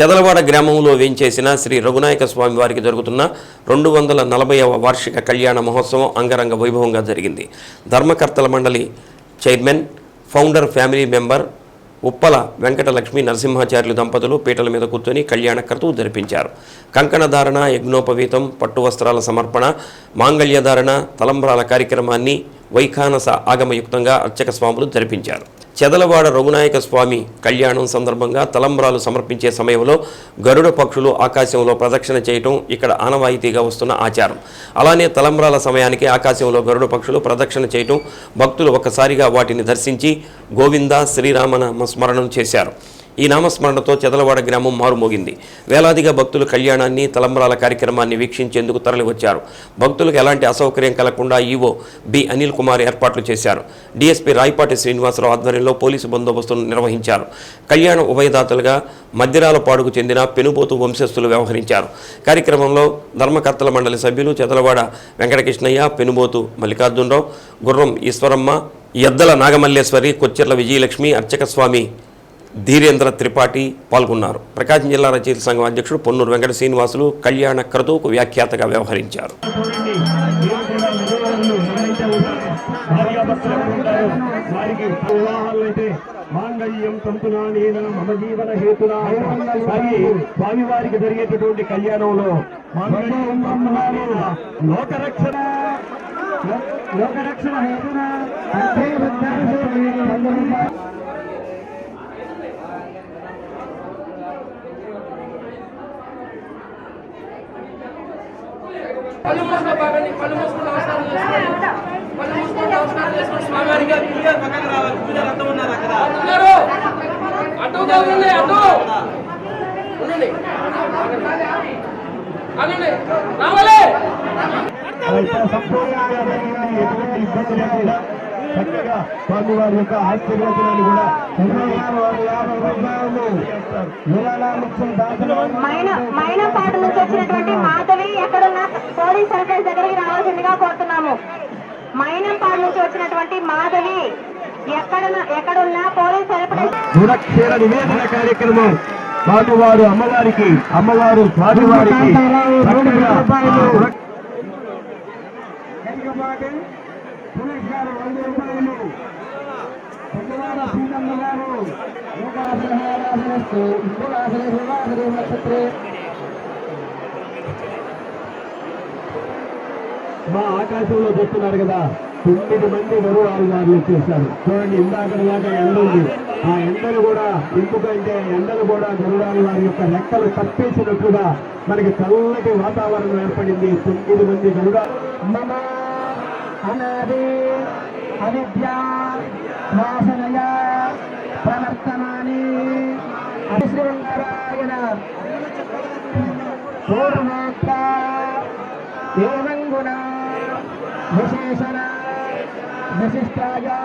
చెదలవాడ గ్రామంలో వేయించేసిన శ్రీ రఘునాయక స్వామి వారికి జరుగుతున్న రెండు వందల నలభైవ వార్షిక కళ్యాణ మహోత్సవం అంగరంగ వైభవంగా జరిగింది. ధర్మకర్తల మండలి chairman founder family member Uppala Venkatalakshmi Narasimhacharyulu దంపతులు పీటల మీద కూర్చొని కళ్యాణ క్రతువు జరిపించారు. కంకణధారణ యజ్ఞోపవీతం పట్టు వస్త్రాల సమర్పణ మాంగళ్యధారణ తలంబ్రాల కార్యక్రమాన్ని వైఖానస ఆగమయుక్తంగా అర్చక స్వాములు జరిపించారు. చెదలవాడ రఘునాయక స్వామి కళ్యాణం సందర్భంగా తలంబ్రాలు సమర్పించే సమయంలో గరుడ పక్షులు ఆకాశంలో ప్రదక్షిణ చేయటం ఇక్కడ ఆనవాయితీగా వస్తున్న ఆచారం. అలానే తలంబ్రాల సమయానికి ఆకాశంలో గరుడ పక్షులు ప్రదక్షిణ చేయటం భక్తులు ఒక్కసారిగా వాటిని దర్శించి గోవింద శ్రీరామనామ స్మరణం చేశారు. ఈ నామస్మరణతో చెదలవాడ గ్రామం మారుమోగింది. వేలాదిగా భక్తులు కళ్యాణాన్ని తలంబ్రాల కార్యక్రమాన్ని వీక్షించేందుకు తరలివచ్చారు. భక్తులకు ఎలాంటి అసౌకర్యం కలగకుండా ఈవో బి అనిల్ కుమార్ ఏర్పాట్లు చేశారు. డీఎస్పీ రాయపాటి శ్రీనివాసరావు ఆధ్వర్యంలో పోలీసు బందోబస్తును నిర్వహించారు. కళ్యాణ ఉభయదాతలుగా మద్దిరాల పాడుకు చెందిన పెనుబోతు వంశస్థులు వ్యవహరించారు. కార్యక్రమంలో ధర్మకర్తల మండలి సభ్యులు చెదలవాడ వెంకటకృష్ణయ్య పెనుబోతు మల్లికార్జునరావు గుర్రం ఈశ్వరమ్మ ఎద్దల నాగమల్లేశ్వరి కొచ్చెర్ల విజయలక్ష్మి అర్చక స్వామి ధీరేంద్ర త్రిపాఠి పాల్గొన్నారు. ప్రకాశం జిల్లా రచయిత సంఘం అధ్యక్షుడు పొన్నూరు వెంకట శ్రీనివాసులు కళ్యాణ క్రతువుకు వ్యాఖ్యాతగా వ్యవహరించారు. మాంగళ్యం తంతునా నేను మమ జీవన హేతునా కానీ స్వామి వారికి జరిగేటటువంటి కళ్యాణంలో మాంగళ్యం తంతునా లోకరక్షణ లోకరక్షణ హేతున అంతే కళ్ళు మూసుకొని బాగండి కళ్ళు మూసుకొని నమస్కారం చేసుకోండి కళ్ళు మూసుకొని నమస్కారం చేసుకోండి స్వామివారికి ఉన్నారు అటు కాదండి అటు ఉండండి అనండి రావాలి సంపూర్ణంగా జరిగిన ఎటువంటి ఇబ్బంది లేకుండా చక్కగా స్వామి వారి యొక్క ఆశీర్వచనాన్ని కూడా మైన మైన పాట నుంచి వచ్చినటువంటి మాధవి ఎక్కడున్నా పోలీస్ సర్కిల్ దగ్గరికి రావాల్సిందిగా కోరుతున్నాము మైనం పాట నుంచి వచ్చినటువంటి మాధవి ఎక్కడ ఎక్కడున్నా పోలీస్ సర్కిల్ నివేదన కార్యక్రమం స్వామివారు అమ్మవారికి అమ్మవారు స్వామివారికి మా ఆకాశంలో చూస్తున్నారు కదా తొమ్మిది మంది గరువారు గారు చూడండి ఇందాక దాకా ఎండ ఉంది. ఆ ఎండలు కూడా ఎందుకంటే ఎండలు కూడా గరుడాలు వారి యొక్క రెక్కలు తప్పేసినట్లుగా మనకి చల్లటి వాతావరణం ఏర్పడింది. తొమ్మిది మంది గరుడ మమ అనాది అవిద్య వాసనయ ప్రవర్తనాన్ని శ్రీనారాయణ పూర్ణోక్త ఏవం గుణ Mrs. Praga,